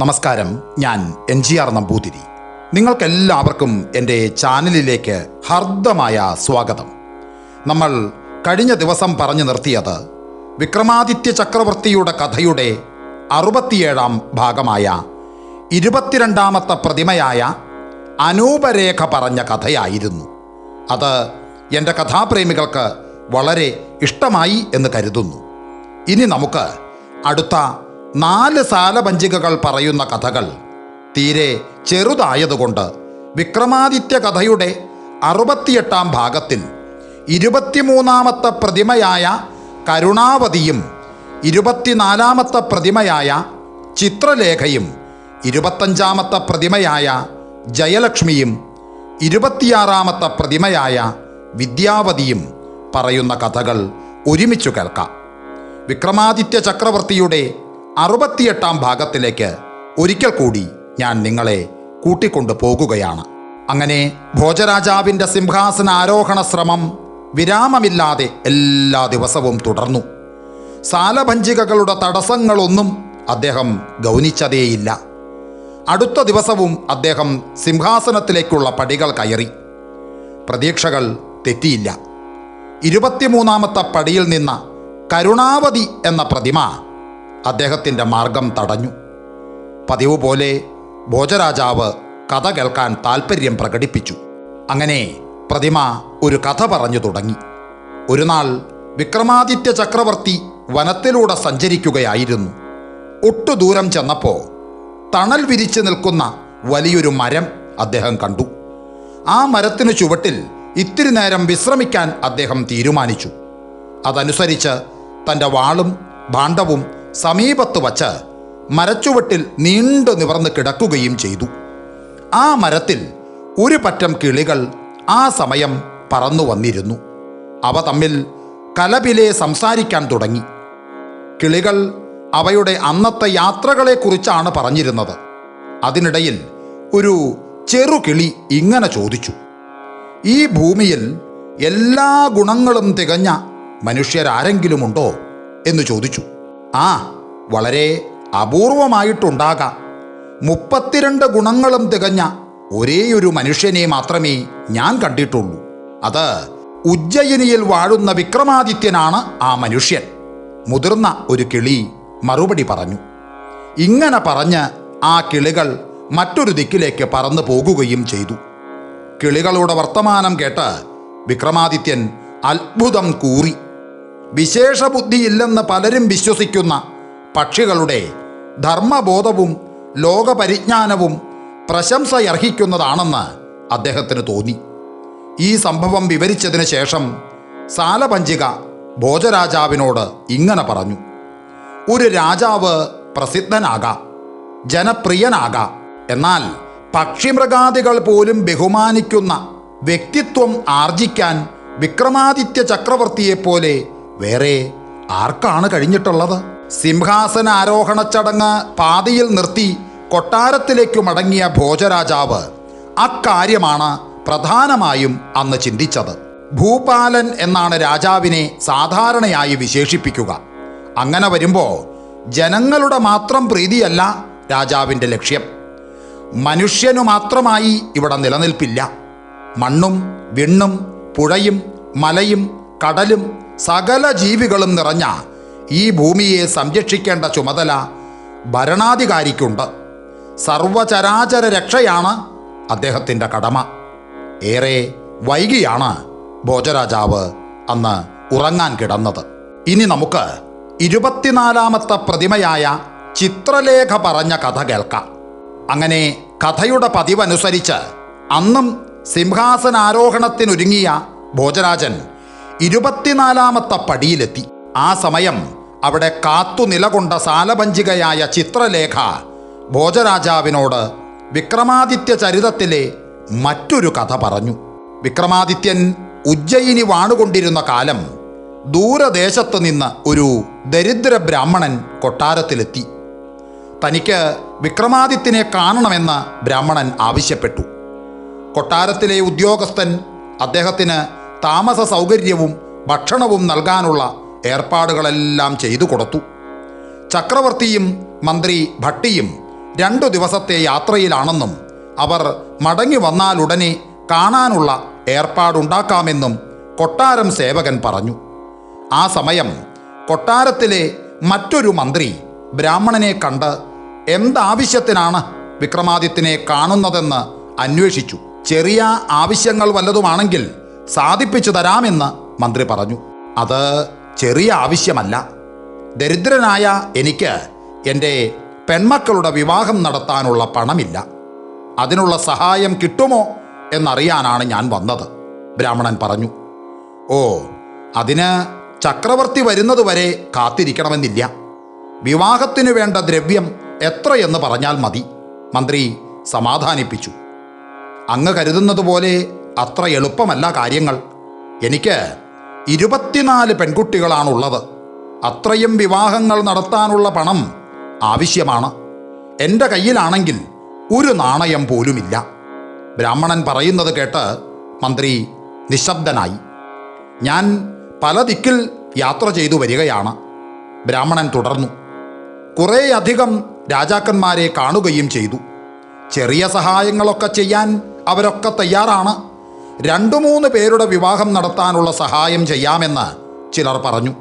നമസ്കാരം ഞാൻ N G R Namboothiri. നിങ്ങൾക്കെല്ലാവർക്കും എന്റെ ചാനലിലേക്ക് ഹർദ്ദമായ സ്വാഗതം. നമ്മൾ കഴിഞ്ഞ ദിവസം പറഞ്ഞു നിർത്തിയത് വിക്രമാദിത്യ ചക്രവർത്തിയുടെ കഥയുടെ അറുപത്തിയേഴാം ഭാഗമായ ഇരുപത്തിരണ്ടാമത്തെ പ്രതിമയായ അനൂപരേഖ പറഞ്ഞ കഥയായിരുന്നു. അത് എന്റെ കഥാപ്രേമികൾക്ക് വളരെ ഇഷ്ടമായി എന്ന് കരുതുന്നു. ഇനി നമുക്ക് അടുത്ത നാല് സാലപഞ്ചികകൾ പറയുന്ന കഥകൾ തീരെ ചെറുതായതുകൊണ്ട് വിക്രമാദിത്യ കഥയുടെ അറുപത്തിയെട്ടാം ഭാഗത്തിൽ ഇരുപത്തിമൂന്നാമത്തെ പ്രതിമയായ കരുണാവതിയും ഇരുപത്തിനാലാമത്തെ പ്രതിമയായ ചിത്രലേഖയും ഇരുപത്തഞ്ചാമത്തെ പ്രതിമയായ ജയലക്ഷ്മിയും ഇരുപത്തിയാറാമത്തെ പ്രതിമയായ വിദ്യാവതിയും പറയുന്ന കഥകൾ ഒരുമിച്ചു കേൾക്കാം. വിക്രമാദിത്യ ചക്രവർത്തിയുടെ അറുപത്തിയെട്ടാം ഭാഗത്തിലേക്ക് ഒരിക്കൽ കൂടി ഞാൻ നിങ്ങളെ കൂട്ടിക്കൊണ്ടു പോകുകയാണ്. അങ്ങനെ ഭോജരാജാവിന്റെ സിംഹാസന ആരോഹണ ശ്രമം വിരാമമില്ലാതെ എല്ലാ ദിവസവും തുടർന്നു. സാലഭഞ്ചികകളുടെ തടസ്സങ്ങളൊന്നും അദ്ദേഹം ഗൗനിച്ചതേയില്ല. അടുത്ത ദിവസവും അദ്ദേഹം സിംഹാസനത്തിലേക്കുള്ള പടികൾ കയറി. പ്രതീക്ഷകൾ തെറ്റിയില്ല. ഇരുപത്തിമൂന്നാമത്തെ പടിയിൽ നിന്ന കരുണാവതി എന്ന പ്രതിമ അദ്ദേഹത്തിന്റെ മാർഗം തടഞ്ഞു. പതിവ് പോലെ ഭോജരാജാവ് കഥ കേൾക്കാൻ താൽപ്പര്യം പ്രകടിപ്പിച്ചു. അങ്ങനെ പ്രതിമ ഒരു കഥ പറഞ്ഞു തുടങ്ങി. ഒരു നാൾ വിക്രമാദിത്യ ചക്രവർത്തി വനത്തിലൂടെ സഞ്ചരിക്കുകയായിരുന്നു. ഒട്ടു ദൂരം ചെന്നപ്പോൾ തണൽ വിരിച്ചു നിൽക്കുന്ന വലിയൊരു മരം അദ്ദേഹം കണ്ടു. ആ മരത്തിനു ചുവട്ടിൽ ഇത്തിരി നേരം വിശ്രമിക്കാൻ അദ്ദേഹം തീരുമാനിച്ചു. അതനുസരിച്ച് തന്റെ വാളും ഭാണ്ഡവും സമീപത്ത് വച്ച് മരച്ചുവട്ടിൽ നീണ്ടു നിവർന്ന് കിടക്കുകയും ചെയ്തു. ആ മരത്തിൽ ഒരു പറ്റം കിളികൾ ആ സമയം പറന്നു വന്നിരുന്നു. അവ തമ്മിൽ കലപിലെ സംസാരിക്കാൻ തുടങ്ങി. കിളികൾ അവയുടെ അന്നത്തെ യാത്രകളെക്കുറിച്ചാണ് പറഞ്ഞിരുന്നത്. അതിനിടയിൽ ഒരു ചെറുകിളി ഇങ്ങനെ ചോദിച്ചു. ഈ ഭൂമിയിൽ എല്ലാ ഗുണങ്ങളും തികഞ്ഞ മനുഷ്യരാരെങ്കിലുമുണ്ടോ? എന്ന് ചോദിച്ചു. ആ വളരെ അപൂർവമായിട്ടുണ്ടാകാം. മുപ്പത്തിരണ്ട് ഗുണങ്ങളും തികഞ്ഞ ഒരേയൊരു മനുഷ്യനെ മാത്രമേ ഞാൻ കണ്ടിട്ടുള്ളൂ. അത് ഉജ്ജയിനിയിൽ വാഴുന്ന വിക്രമാദിത്യനാണ് ആ മനുഷ്യൻ. മുതിർന്ന ഒരു കിളി മറുപടി പറഞ്ഞു. ഇങ്ങനെ പറഞ്ഞ് ആ കിളികൾ മറ്റൊരു ദിക്കിലേക്ക് പറന്നു പോകുകയും ചെയ്തു. കിളികളുടെ വർത്തമാനം കേട്ട് വിക്രമാദിത്യൻ അത്ഭുതം കൂറി. വിശേഷബുദ്ധിയില്ലെന്ന് പലരും വിശ്വസിക്കുന്ന പക്ഷികളുടെ ധർമ്മബോധവും ലോകപരിജ്ഞാനവും പ്രശംസയർഹിക്കുന്നതാണെന്ന് അദ്ദേഹത്തിന് തോന്നി. ഈ സംഭവം വിവരിച്ചതിന് ശേഷം സാലപഞ്ചിക ഭോജരാജാവിനോട് ഇങ്ങനെ പറഞ്ഞു. ഒരു രാജാവ് പ്രസിദ്ധനാകാം ജനപ്രിയനാകാം. എന്നാൽ പക്ഷിമൃഗാദികൾ പോലും ബഹുമാനിക്കുന്ന വ്യക്തിത്വം ആർജിക്കാൻ വിക്രമാദിത്യ ചക്രവർത്തിയെപ്പോലെ വേറെ ആർക്കാണ് കഴിഞ്ഞിട്ടുള്ളത്? സിംഹാസന ആരോഹണ ചടങ്ങ് പാതിയിൽ നിർത്തി കൊട്ടാരത്തിലേക്കു മടങ്ങിയ ഭോജരാജാവ് അക്കാര്യമാണ് പ്രധാനമായും അന്ന് ചിന്തിച്ചത്. ഭൂപാലൻ എന്നാണ് രാജാവിനെ സാധാരണയായി വിശേഷിപ്പിക്കുക. അങ്ങനെ വരുമ്പോൾ ജനങ്ങളുടെ മാത്രം പ്രീതിയല്ല രാജാവിന്റെ ലക്ഷ്യം. മനുഷ്യനു മാത്രമായി ഇവിടെ നിലനിൽപ്പില്ല. മണ്ണും വിണ്ണും പുഴയും മലയും കടലും സകല ജീവികളും നിറഞ്ഞ ഈ ഭൂമിയെ സംരക്ഷിക്കേണ്ട ചുമതല ഭരണാധികാരിക്കുണ്ട്. സർവചരാചര രക്ഷയാണ് അദ്ദേഹത്തിന്റെ കടമ. ഏറെ വൈകിയാണ് ഭോജരാജാവ് അന്ന് ഉറങ്ങാൻ കിടന്നത്. ഇനി നമുക്ക് ഇരുപത്തിനാലാമത്തെ പ്രതിമയായ ചിത്രലേഖ പറഞ്ഞ കഥ കേൾക്കാം. അങ്ങനെ കഥയുടെ പതിവനുസരിച്ച് അന്നും സിംഹാസനാരോഹണത്തിനൊരുങ്ങിയ ഭോജരാജൻ ഇരുപത്തിനാലാമത്തെ പടിയിലെത്തി. ആ സമയം അവിടെ കാത്തു നിലകൊണ്ട സാലഭഞ്ചികയായ ചിത്രലേഖ ഭോജരാജാവിനോട് വിക്രമാദിത്യ ചരിതത്തിലെ മറ്റൊരു കഥ പറഞ്ഞു. വിക്രമാദിത്യൻ ഉജ്ജയിനി വാണുകൊണ്ടിരുന്ന കാലം ദൂരദേശത്ത് നിന്ന് ഒരു ദരിദ്ര ബ്രാഹ്മണൻ കൊട്ടാരത്തിലെത്തി. തനിക്ക് വിക്രമാദിത്യനെ കാണണമെന്ന് ബ്രാഹ്മണൻ ആവശ്യപ്പെട്ടു. കൊട്ടാരത്തിലെ ഉദ്യോഗസ്ഥൻ അദ്ദേഹത്തിന് താമസ സൗകര്യവും ഭക്ഷണവും നൽകാനുള്ള ഏർപ്പാടുകളെല്ലാം ചെയ്തു കൊടുത്തു. ചക്രവർത്തിയും മന്ത്രി ഭട്ടിയും രണ്ടു ദിവസത്തെ യാത്രയിലാണെന്നും അവർ മടങ്ങി വന്നാലുടനെ കാണാനുള്ള ഏർപ്പാടുണ്ടാക്കാമെന്നും കൊട്ടാരം സേവകൻ പറഞ്ഞു. ആ സമയം കൊട്ടാരത്തിലെ മറ്റൊരു മന്ത്രി ബ്രാഹ്മണനെ കണ്ട് എന്താവശ്യത്തിനാണ് വിക്രമാദിത്യനെ കാണുന്നതെന്ന് അന്വേഷിച്ചു. ചെറിയ ആവശ്യങ്ങൾ വല്ലതുമാണെങ്കിൽ സാധിപ്പിച്ചു തരാമെന്ന് മന്ത്രി പറഞ്ഞു. അത് ചെറിയ ആവശ്യമല്ല. ദരിദ്രനായ എനിക്ക് എന്റെ പെൺമക്കളുടെ വിവാഹം നടത്താനുള്ള പണമില്ല. അതിനുള്ള സഹായം കിട്ടുമോ എന്നറിയാനാണ് ഞാൻ വന്നത് ബ്രാഹ്മണൻ പറഞ്ഞു. ഓ അതിന് ചക്രവർത്തി വരുന്നതുവരെ കാത്തിരിക്കണമെന്നില്ല. വിവാഹത്തിനു വേണ്ട ദ്രവ്യം എത്രയെന്ന് പറഞ്ഞാൽ മതി മന്ത്രി സമാധാനിപ്പിച്ചു. അങ്ങ് കരുതുന്നത് പോലെ അത്ര എളുപ്പമല്ല കാര്യങ്ങൾ. എനിക്ക് ഇരുപത്തിനാല് പെൺകുട്ടികളാണുള്ളത്. അത്രയും വിവാഹങ്ങൾ നടത്താനുള്ള പണം ആവശ്യമാണ്. എന്റെ കയ്യിലാണെങ്കിൽ ഒരു നാണയം പോലുമില്ല. ബ്രാഹ്മണൻ പറയുന്നത് കേട്ട് മന്ത്രി നിശബ്ദനായി. ഞാൻ പല ദിക്കിൽ യാത്ര ചെയ്തു വരികയാണ്. ബ്രാഹ്മണൻ തുടർന്നു. കുറേയധികം രാജാക്കന്മാരെ കാണുകയും ചെയ്തു. ചെറിയ സഹായങ്ങളൊക്കെ ചെയ്യാൻ അവരൊക്കെ തയ്യാറാണ്. രണ്ടു മൂന്ന് പേരുടെ വിവാഹം നടത്താനുള്ള സഹായം ചെയ്യാമെന്ന് ചിലർ പറഞ്ഞു.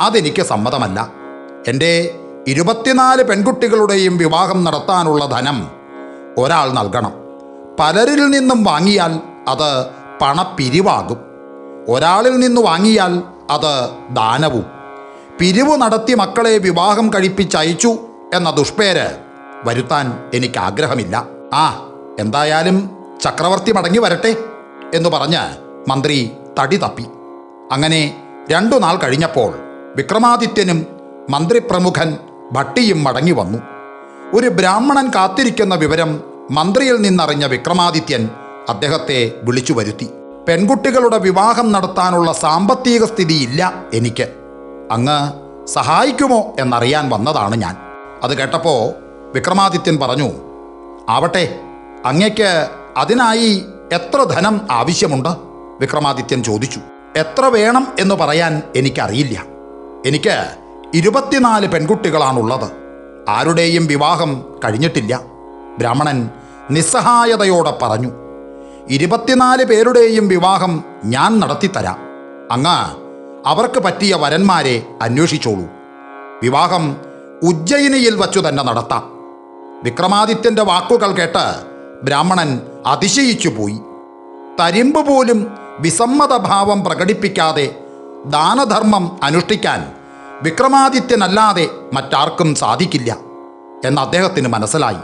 അതെനിക്ക് സമ്മതമല്ല. എന്റെ ഇരുപത്തിനാല് പെൺകുട്ടികളുടെയും വിവാഹം നടത്താനുള്ള ധനം ഒരാൾ നൽകണം. പലരിൽ നിന്നും വാങ്ങിയാൽ അത് പണപ്പിരിവാകും. ഒരാളിൽ നിന്ന് വാങ്ങിയാൽ അത് ദാനവും. പിരിവ് നടത്തി മക്കളെ വിവാഹം കഴിപ്പിച്ചയച്ചു എന്ന ദുഷ്പേര് വരുത്താൻ എനിക്ക് ആഗ്രഹമില്ല ആ എന്തായാലും ചക്രവർത്തി മടങ്ങി വരട്ടെ. എന്ന് പറഞ്ഞ് മന്ത്രി തടി തപ്പി. അങ്ങനെ രണ്ടു നാൾ കഴിഞ്ഞപ്പോൾ വിക്രമാദിത്യനും മന്ത്രിപ്രമുഖൻ ഭട്ടിയും മടങ്ങി വന്നു. ഒരു ബ്രാഹ്മണൻ കാത്തിരിക്കുന്ന വിവരം മന്ത്രിയിൽ നിന്നറിഞ്ഞ വിക്രമാദിത്യൻ അദ്ദേഹത്തെ വിളിച്ചു വരുത്തി. പെൺകുട്ടികളുടെ വിവാഹം നടത്താനുള്ള സാമ്പത്തിക സ്ഥിതിയില്ല എനിക്ക്. അങ്ങ് സഹായിക്കുമോ എന്നറിയാൻ വന്നതാണ് ഞാൻ. അത് കേട്ടപ്പോൾ വിക്രമാദിത്യൻ പറഞ്ഞു ആവട്ടെ അങ്ങയ്ക്ക് അതിനായി എത്ര ധനം ആവശ്യമുണ്ട്? വിക്രമാദിത്യൻ ചോദിച്ചു. എത്ര വേണം എന്ന് പറയാൻ എനിക്കറിയില്ല. എനിക്ക് ഇരുപത്തിനാല് പെൺകുട്ടികളാണുള്ളത്. ആരുടെയും വിവാഹം കഴിഞ്ഞിട്ടില്ല. ബ്രാഹ്മണൻ നിസ്സഹായതയോടെ പറഞ്ഞു ഇരുപത്തിനാല് പേരുടെയും വിവാഹം ഞാൻ നടത്തിത്തരാം. അങ്ങ് അവർക്ക് പറ്റിയ വരന്മാരെ അന്വേഷിച്ചോളൂ. വിവാഹം ഉജ്ജയിനിയിൽ വച്ചു തന്നെ നടത്താം. വിക്രമാദിത്യന്റെ വാക്കുകൾ കേട്ട് ബ്രാഹ്മണൻ അതിശയിച്ചു പോയി. തരിമ്പ് പോലും വിസമ്മതഭാവം പ്രകടിപ്പിക്കാതെ ദാനധർമ്മം അനുഷ്ഠിക്കാൻ വിക്രമാദിത്യനല്ലാതെ മറ്റാർക്കും സാധിക്കില്ല എന്ന് അദ്ദേഹത്തിന് മനസ്സിലായി.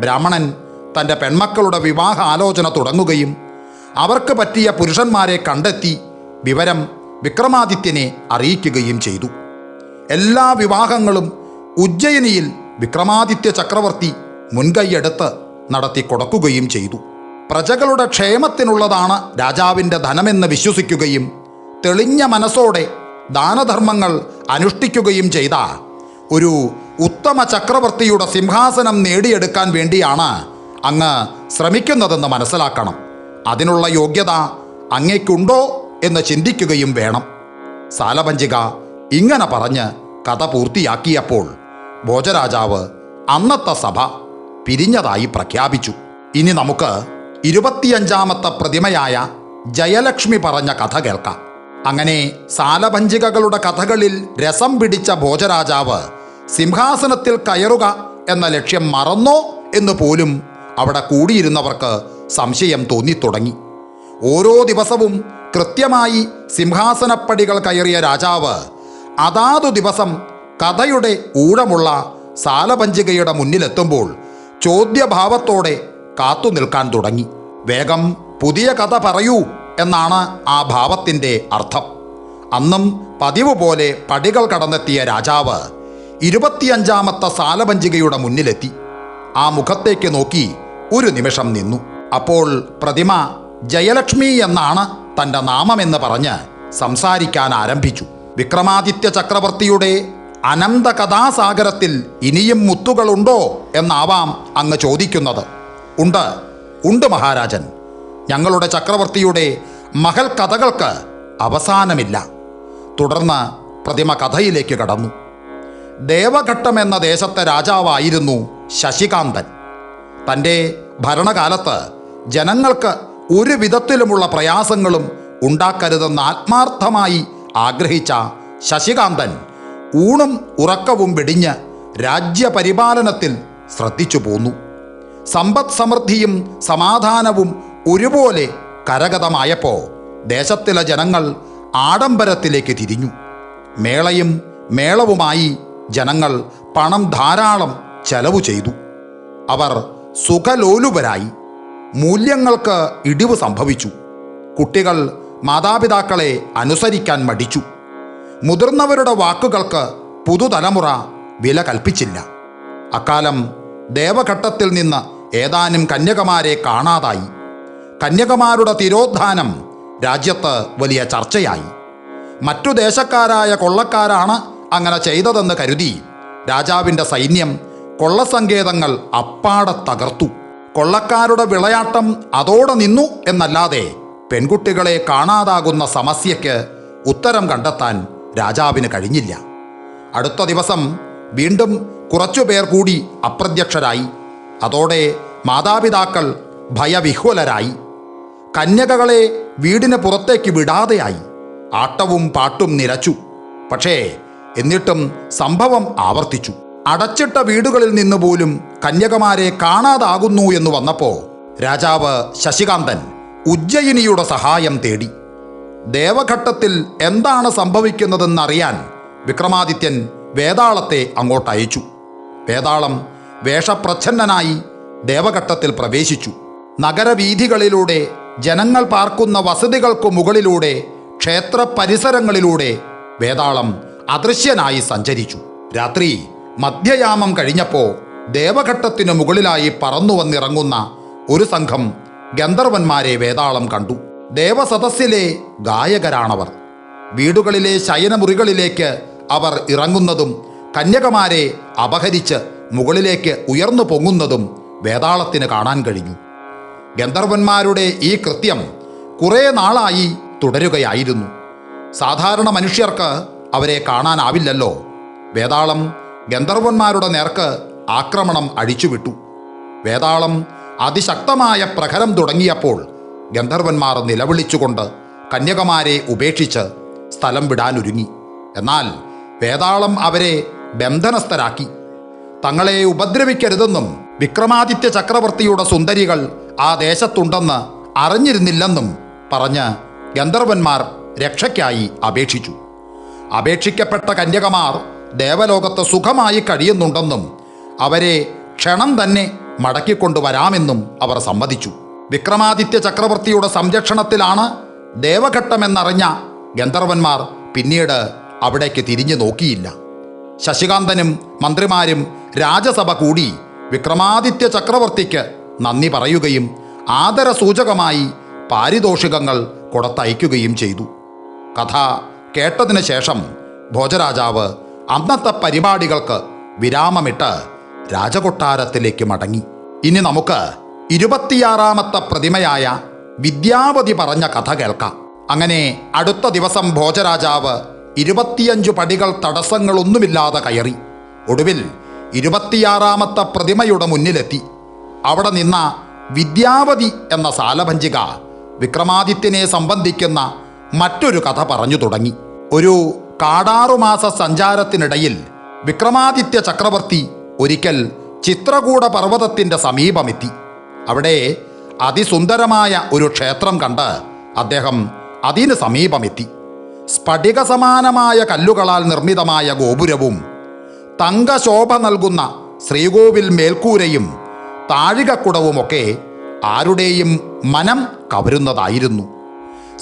ബ്രാഹ്മണൻ തന്റെ പെൺമക്കളുടെ വിവാഹ ആലോചന തുടങ്ങുകയും അവർക്ക് പറ്റിയ പുരുഷന്മാരെ കണ്ടെത്തി വിവരം വിക്രമാദിത്യനെ അറിയിക്കുകയും ചെയ്തു. എല്ലാ വിവാഹങ്ങളും ഉജ്ജയിനിയിൽ വിക്രമാദിത്യ ചക്രവർത്തി മുൻകൈയെടുത്ത് നടത്തി കൊടുക്കുകയും ചെയ്തു. പ്രജകളുടെ ക്ഷേമത്തിനുള്ളതാണ് രാജാവിന്റെ ധനമെന്ന് വിശ്വസിക്കുകയും തെളിഞ്ഞ മനസ്സോടെ ദാനധർമ്മങ്ങൾ അനുഷ്ഠിക്കുകയും ചെയ്ത ഒരു ഉത്തമ ചക്രവർത്തിയുടെ സിംഹാസനം നേടിയെടുക്കാൻ വേണ്ടിയാണ് അങ്ങ് ശ്രമിക്കുന്നതെന്ന് മനസ്സിലാക്കണം. അതിനുള്ള യോഗ്യത അങ്ങേക്കുണ്ടോ എന്ന് ചിന്തിക്കുകയും വേണം. സാലപഞ്ചിക ഇങ്ങനെ പറഞ്ഞ് കഥ പൂർത്തിയാക്കിയപ്പോൾ ഭോജരാജാവ് അന്നത്തെ സഭ പിരിഞ്ഞതായി പ്രഖ്യാപിച്ചു. ഇനി നമുക്ക് ഇരുപത്തിയഞ്ചാമത്തെ പ്രതിമയായ ജയലക്ഷ്മി പറഞ്ഞ കഥ കേൾക്കാം. അങ്ങനെ സാലഭഞ്ചികകളുടെ കഥകളിൽ രസം പിടിച്ച ഭോജരാജാവ് സിംഹാസനത്തിൽ കയറുക എന്ന ലക്ഷ്യം മറന്നോ എന്ന് പോലും അവിടെ കൂടിയിരുന്നവർക്ക് സംശയം തോന്നിത്തുടങ്ങി. ഓരോ ദിവസവും കൃത്യമായി സിംഹാസനപ്പടികൾ കയറിയ രാജാവ് അതാതു ദിവസം കഥയുടെ ഊഴമുള്ള സാലപഞ്ചികയുടെ മുന്നിലെത്തുമ്പോൾ ചോദ്യഭാവത്തോടെ കാത്തു നിൽക്കാൻ തുടങ്ങി. വേഗം പുതിയ കഥ പറയൂ എന്നാണ് ആ ഭാവത്തിന്റെ അർത്ഥം. അന്നും പതിവ് പോലെ പടികൾ കടന്നെത്തിയ രാജാവ് ഇരുപത്തിയഞ്ചാമത്തെ സാലപഞ്ചികയുടെ മുന്നിലെത്തി. ആ മുഖത്തേക്ക് നോക്കി ഒരു നിമിഷം നിന്നു. അപ്പോൾ പ്രതിമ ജയലക്ഷ്മി എന്നാണ് തന്റെ നാമമെന്ന് പറഞ്ഞ് സംസാരിക്കാൻ ആരംഭിച്ചു. വിക്രമാദിത്യ ചക്രവർത്തിയുടെ അനന്ത കഥാസാഗരത്തിൽ ഇനിയും മുത്തുകളുണ്ടോ എന്നാവാം അങ്ങ് ചോദിക്കുന്നത്. ഉണ്ട് ഉണ്ട് മഹാരാജൻ. ഞങ്ങളുടെ ചക്രവർത്തിയുടെ മഹൽ കഥകൾക്ക് അവസാനമില്ല. തുടർന്ന് പ്രതിമ കഥയിലേക്ക് കടന്നു. ദേവഘട്ടം എന്ന ദേശത്തെ രാജാവായിരുന്നു ശശികാന്തൻ. തന്റെ ഭരണകാലത്ത് ജനങ്ങൾക്ക് ഒരു വിധത്തിലുമുള്ള പ്രയാസങ്ങളും ഉണ്ടാക്കരുതെന്ന് ആത്മാർത്ഥമായി ആഗ്രഹിച്ച ശശികാന്തൻ ഊണും ഉറക്കവും വെടിഞ്ഞ് രാജ്യപരിപാലനത്തിൽ ശ്രദ്ധിച്ചു പോന്നു. സമ്പദ് സമൃദ്ധിയും സമാധാനവും ഒരുപോലെ കരഗതമായപ്പോൾ ദേശത്തിലെ ജനങ്ങൾ ആഡംബരത്തിലേക്ക് തിരിഞ്ഞു. മേളയും മേളവുമായി ജനങ്ങൾ പണം ധാരാളം ചെലവ് ചെയ്തു. അവർ സുഖലോലുപരായി. മൂല്യങ്ങൾക്ക് ഇടിവ് സംഭവിച്ചു. കുട്ടികൾ മാതാപിതാക്കളെ അനുസരിക്കാൻ മടിച്ചു. മുതിർന്നവരുടെ വാക്കുകൾക്ക് പുതുതലമുറ വില കൽപ്പിച്ചില്ല. അക്കാലം ദേവഘട്ടത്തിൽ നിന്ന് ഏതാനും കന്യകമാരെ കാണാതായി. കന്യകമാരുടെ തിരോധാനം രാജ്യത്ത് വലിയ ചർച്ചയായി. മറ്റു ദേശക്കാരായ കൊള്ളക്കാരാണ് അങ്ങനെ ചെയ്തതെന്ന് കരുതി രാജാവിന്റെ സൈന്യം കൊള്ളസങ്കേതങ്ങൾ അപ്പാടെ തകർത്തു. കൊള്ളക്കാരുടെ വിളയാട്ടം അതോടെ നിന്നു എന്നല്ലാതെ പെൺകുട്ടികളെ കാണാതാകുന്ന സമസ്യയ്ക്ക് ഉത്തരം കണ്ടെത്താൻ രാജാവിന് കഴിഞ്ഞില്ല. അടുത്ത ദിവസം വീണ്ടും കുറച്ചുപേർ കൂടി അപ്രത്യക്ഷരായി. അതോടെ മാതാപിതാക്കൾ ഭയവിഹ്വലരായി. കന്യകകളെ വീടിന് പുറത്തേക്ക് വിടാതെയായി. ആട്ടവും പാട്ടും നിരച്ചു. പക്ഷേ എന്നിട്ടും സംഭവം ആവർത്തിച്ചു. അടച്ചിട്ട വീടുകളിൽ നിന്ന് പോലും കന്യകമാരെ കാണാതാകുന്നു എന്ന് വന്നപ്പോൾ രാജാവ് ശശികാന്തൻ ഉജ്ജയിനിയുടെ സഹായം തേടി. ദേവഘട്ടത്തിൽ എന്താണ് സംഭവിക്കുന്നതെന്നറിയാൻ വിക്രമാദിത്യൻ വേതാളത്തെ അങ്ങോട്ടയച്ചു വേതാളം വേഷപ്രച്ഛന്നനായി ദേവഘട്ടത്തിൽ പ്രവേശിച്ചു. നഗരവീഥികളിലൂടെ ജനങ്ങൾ പാർക്കുന്ന വസതികൾക്കു മുകളിലൂടെ ക്ഷേത്ര പരിസരങ്ങളിലൂടെ വേതാളം അദൃശ്യനായി സഞ്ചരിച്ചു. രാത്രി മധ്യയാമം കഴിഞ്ഞപ്പോൾ ദേവഘട്ടത്തിനു മുകളിലായി പറന്നു വന്നിറങ്ങുന്ന ഒരു സംഘം ഗന്ധർവന്മാരെ വേതാളം കണ്ടു. ദേവസദസ്സിലെ ഗായകരാണവർ. വീടുകളിലെ ശയനമുറികളിലേക്ക് അവർ ഇറങ്ങുന്നതും കന്യകമാരെ അപഹരിച്ച് മുകളിലേക്ക് ഉയർന്നു പൊങ്ങുന്നതും വേതാളത്തിന് കാണാൻ കഴിഞ്ഞു. ഗന്ധർവന്മാരുടെ ഈ കൃത്യം കുറേ നാളായി തുടരുകയായിരുന്നു. സാധാരണ മനുഷ്യർക്ക് അവരെ കാണാനാവില്ലല്ലോ. വേതാളം ഗന്ധർവന്മാരുടെ നേർക്ക് ആക്രമണം അഴിച്ചുവിട്ടു. വേതാളം അതിശക്തമായ പ്രഹരം തുടങ്ങിയപ്പോൾ ഗന്ധർവന്മാർ നിലവിളിച്ചുകൊണ്ട് കന്യകമാരെ ഉപേക്ഷിച്ച് സ്ഥലം വിടാനൊരുങ്ങി. എന്നാൽ വേതാളം അവരെ ബന്ധനസ്ഥരാക്കി. തങ്ങളെ ഉപദ്രവിക്കരുതെന്നും വിക്രമാദിത്യ ചക്രവർത്തിയുടെ സുന്ദരികൾ ആ ദേശത്തുണ്ടെന്ന് അറിഞ്ഞിരുന്നില്ലെന്നും പറഞ്ഞ് ഗന്ധർവന്മാർ രക്ഷയ്ക്കായി അപേക്ഷിച്ചു. അപേക്ഷിക്കപ്പെട്ട കന്യകമാർ ദേവലോകത്ത് സുഖമായി കഴിയുന്നുണ്ടെന്നും അവരെ ക്ഷണം തന്നെ മടക്കിക്കൊണ്ടുവരാമെന്നും അവർ സമ്മതിച്ചു. വിക്രമാദിത്യ ചക്രവർത്തിയുടെ സംരക്ഷണത്തിലാണ് ദേവഘട്ടമെന്നറിഞ്ഞ ഗന്ധർവന്മാർ പിന്നീട് അവിടേക്ക് തിരിഞ്ഞു നോക്കിയില്ല. ശശികാന്തനും മന്ത്രിമാരും രാജസഭ കൂടി വിക്രമാദിത്യ ചക്രവർത്തിക്ക് നന്ദി പറയുകയും ആദരസൂചകമായി പാരിതോഷികങ്ങൾ കൊടുത്തയക്കുകയും ചെയ്തു. കഥ കേട്ടതിന് ശേഷം ഭോജരാജാവ് അന്നത്തെ പരിപാടികൾക്ക് വിരാമമിട്ട് രാജകൊട്ടാരത്തിലേക്ക് മടങ്ങി. ഇനി നമുക്ക് ഇരുപത്തിയാറാമത്തെ പ്രതിമയായ വിദ്യാപതി പറഞ്ഞ കഥ കേൾക്കാം. അങ്ങനെ അടുത്ത ദിവസം ഭോജരാജാവ് ഇരുപത്തിയഞ്ചു പടികൾ തടസ്സങ്ങളൊന്നുമില്ലാതെ കയറി. ഒടുവിൽ ഇരുപത്തിയാറാമത്തെ പ്രതിമയുടെ മുന്നിലെത്തി. അവിടെ നിന്ന വിദ്യാവതി എന്ന സാലഭഞ്ചിക വിക്രമാദിത്യനെ സംബന്ധിക്കുന്ന മറ്റൊരു കഥ പറഞ്ഞു തുടങ്ങി. ഒരു കാടാറുമാസ സഞ്ചാരത്തിനിടയിൽ വിക്രമാദിത്യ ചക്രവർത്തി ഒരിക്കൽ ചിത്രകൂട പർവതത്തിന്റെ സമീപമെത്തി. അവിടെ അതിസുന്ദരമായ ഒരു ക്ഷേത്രം കണ്ട് അദ്ദേഹം അതിന് സമീപമെത്തി. സ്ഫടിക സമാനമായ കല്ലുകളാൽ നിർമ്മിതമായ ഗോപുരവും തങ്കശോഭ നൽകുന്ന ശ്രീകോവിൽ മേൽക്കൂരയും താഴികക്കുടവുമൊക്കെ ആരുടെയും മനം കവരുന്നതായിരുന്നു.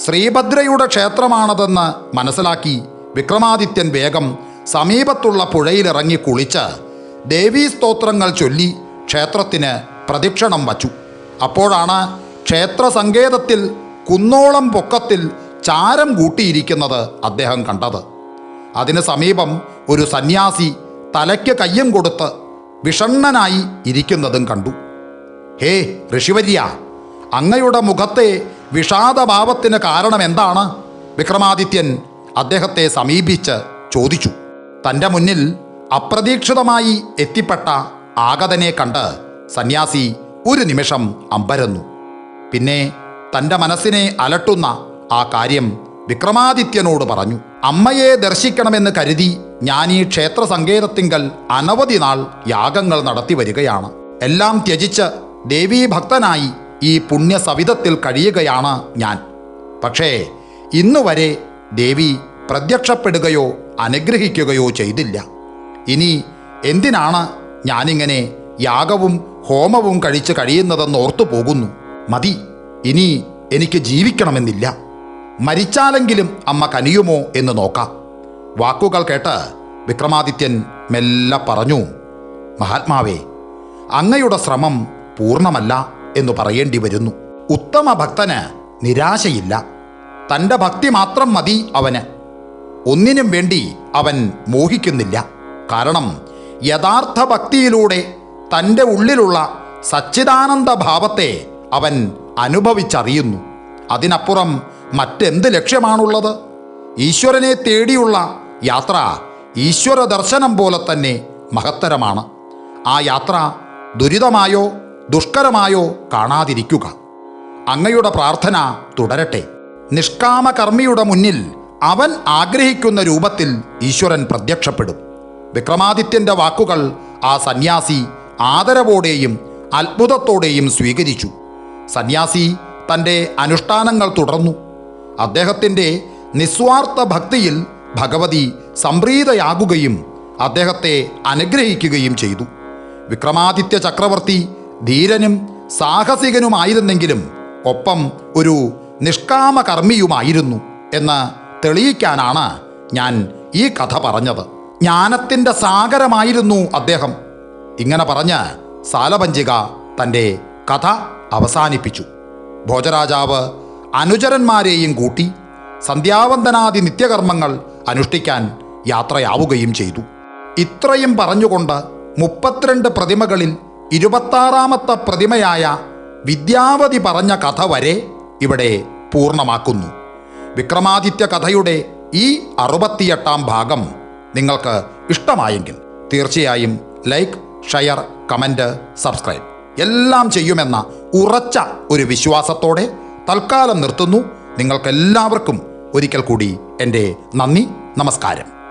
ശ്രീഭദ്രയുടെ ക്ഷേത്രമാണതെന്ന് മനസ്സിലാക്കി വിക്രമാദിത്യൻ വേഗം സമീപത്തുള്ള പുഴയിലിറങ്ങി കുളിച്ച് ദേവീസ്തോത്രങ്ങൾ ചൊല്ലി ക്ഷേത്രത്തിന് പ്രദക്ഷിണം വച്ചു. അപ്പോഴാണ് ക്ഷേത്ര സങ്കേതത്തിൽ കുന്നോളം പൊക്കത്തിൽ ചാരം കൂട്ടിയിരിക്കുന്നത് അദ്ദേഹം കണ്ടത്. അതിന് സമീപം ഒരു സന്യാസി തലയ്ക്ക് കയ്യം കൊടുത്ത് വിഷണ്ണനായി ഇരിക്കുന്നതും കണ്ടു. ഹേ ഋഷിവര്യ അങ്ങയുടെ മുഖത്തെ വിഷാദഭാവത്തിന് കാരണം എന്താണ്? വിക്രമാദിത്യൻ അദ്ദേഹത്തെ സമീപിച്ച് ചോദിച്ചു. തന്റെ മുന്നിൽ അപ്രതീക്ഷിതമായി എത്തിപ്പെട്ട ആഗതനെ കണ്ട് സന്യാസി ഒരു നിമിഷം അമ്പരന്നു. പിന്നെ തന്റെ മനസ്സിനെ അലട്ടുന്ന ആ കാര്യം വിക്രമാദിത്യനോട് പറഞ്ഞു. അമ്മയെ ദർശിക്കണമെന്ന് കരുതി ഞാൻ ഈ ക്ഷേത്ര സങ്കേതത്തിങ്കൽ അനവധി നാൾ യാഗങ്ങൾ നടത്തി വരികയാണ്. എല്ലാം ത്യജിച്ച് ദേവീഭക്തനായി ഈ പുണ്യ സവിധത്തിൽ കഴിയുകയാണ് ഞാൻ. പക്ഷേ ഇന്നുവരെ ദേവി പ്രത്യക്ഷപ്പെടുകയോ അനുഗ്രഹിക്കുകയോ ചെയ്തില്ല. ഇനി എന്തിനാണ് ഞാനിങ്ങനെ യാഗവും ഹോമവും കഴിച്ച് കഴിയുന്നതെന്ന് ഓർത്തു പോകുന്നു. മതി ഇനി എനിക്ക് ജീവിക്കണമെന്നില്ല. മരിച്ചാലെങ്കിലും അമ്മ കനിയുമോ എന്ന് നോക്കാം. വാക്കുകൾ കേട്ട് വിക്രമാദിത്യൻ മെല്ലെ പറഞ്ഞു മഹാത്മാവേ അങ്ങയുടെ ശ്രമം പൂർണമല്ല എന്ന് പറയേണ്ടി വരുന്നു. ഉത്തമ ഭക്തന് നിരാശയില്ല. തന്റെ ഭക്തി മാത്രം മതി അവന്. ഒന്നിനും വേണ്ടി അവൻ മോഹിക്കുന്നില്ല. കാരണം യഥാർത്ഥ ഭക്തിയിലൂടെ തന്റെ ഉള്ളിലുള്ള സച്ചിദാനന്ദ ഭാവത്തെ അവൻ അനുഭവിച്ചറിയുന്നു. അതിനപ്പുറം മറ്റെന്ത് ലക്ഷ്യമാണുള്ളത്? ഈശ്വരനെ തേടിയുള്ള യാത്ര ഈശ്വര ദർശനം പോലെ തന്നെ മഹത്തരമാണ്. ആ യാത്ര ദുരിതമായോ ദുഷ്കരമായോ കാണാതിരിക്കുക. അങ്ങയുടെ പ്രാർത്ഥന തുടരട്ടെ. നിഷ്കാമകർമ്മിയുടെ മുന്നിൽ അവൻ ആഗ്രഹിക്കുന്ന രൂപത്തിൽ ഈശ്വരൻ പ്രത്യക്ഷപ്പെടും. വിക്രമാദിത്യന്റെ വാക്കുകൾ ആ സന്യാസി ആദരവോടെയും അത്ഭുതത്തോടെയും സ്വീകരിച്ചു. സന്യാസി തന്റെ അനുഷ്ഠാനങ്ങൾ തുടർന്നു. അദ്ദേഹത്തിന്റെ നിസ്വാർത്ഥ ഭക്തിയിൽ ഭഗവതി സംപ്രീതയാകുകയും അദ്ദേഹത്തെ അനുഗ്രഹിക്കുകയും ചെയ്തു. വിക്രമാദിത്യ ചക്രവർത്തി ധീരനും സാഹസികനുമായിരുന്നെങ്കിലും ഒപ്പം ഒരു നിഷ്കാമകർമ്മിയുമായിരുന്നു എന്ന് തെളിയിക്കാനാണ് ഞാൻ ഈ കഥ പറഞ്ഞത്. ജ്ഞാനത്തിന്റെ സാഗരമായിരുന്നു അദ്ദേഹം. ഇങ്ങനെ പറഞ്ഞ് സാലപഞ്ചിക തന്റെ കഥ അവസാനിപ്പിച്ചു. ഭോജരാജാവ് അനുചരന്മാരെയും കൂട്ടി സന്ധ്യാവന്തനാദി നിത്യകർമ്മങ്ങൾ അനുഷ്ഠിക്കാൻ യാത്രയാവുകയും ചെയ്തു. ഇത്രയും പറഞ്ഞുകൊണ്ട് മുപ്പത്തിരണ്ട് പ്രതിമകളിൽ ഇരുപത്താറാമത്തെ പ്രതിമയായ വിദ്യാവതി പറഞ്ഞ കഥ വരെ ഇവിടെ പൂർണമാക്കുന്നു. വിക്രമാദിത്യ കഥയുടെ ഈ അറുപത്തിയെട്ടാം ഭാഗം നിങ്ങൾക്ക് ഇഷ്ടമായെങ്കിൽ തീർച്ചയായും ലൈക്ക് ഷെയർ കമന്റ് സബ്സ്ക്രൈബ്. എല്ലാം ചെയ്യുമെന്ന ഉറച്ച ഒരു വിശ്വാസത്തോടെ തൽക്കാലം നിർത്തുന്നു. നിങ്ങൾക്കെല്ലാവർക്കും ഒരിക്കൽ കൂടി എന്റെ നന്ദി നമസ്കാരം.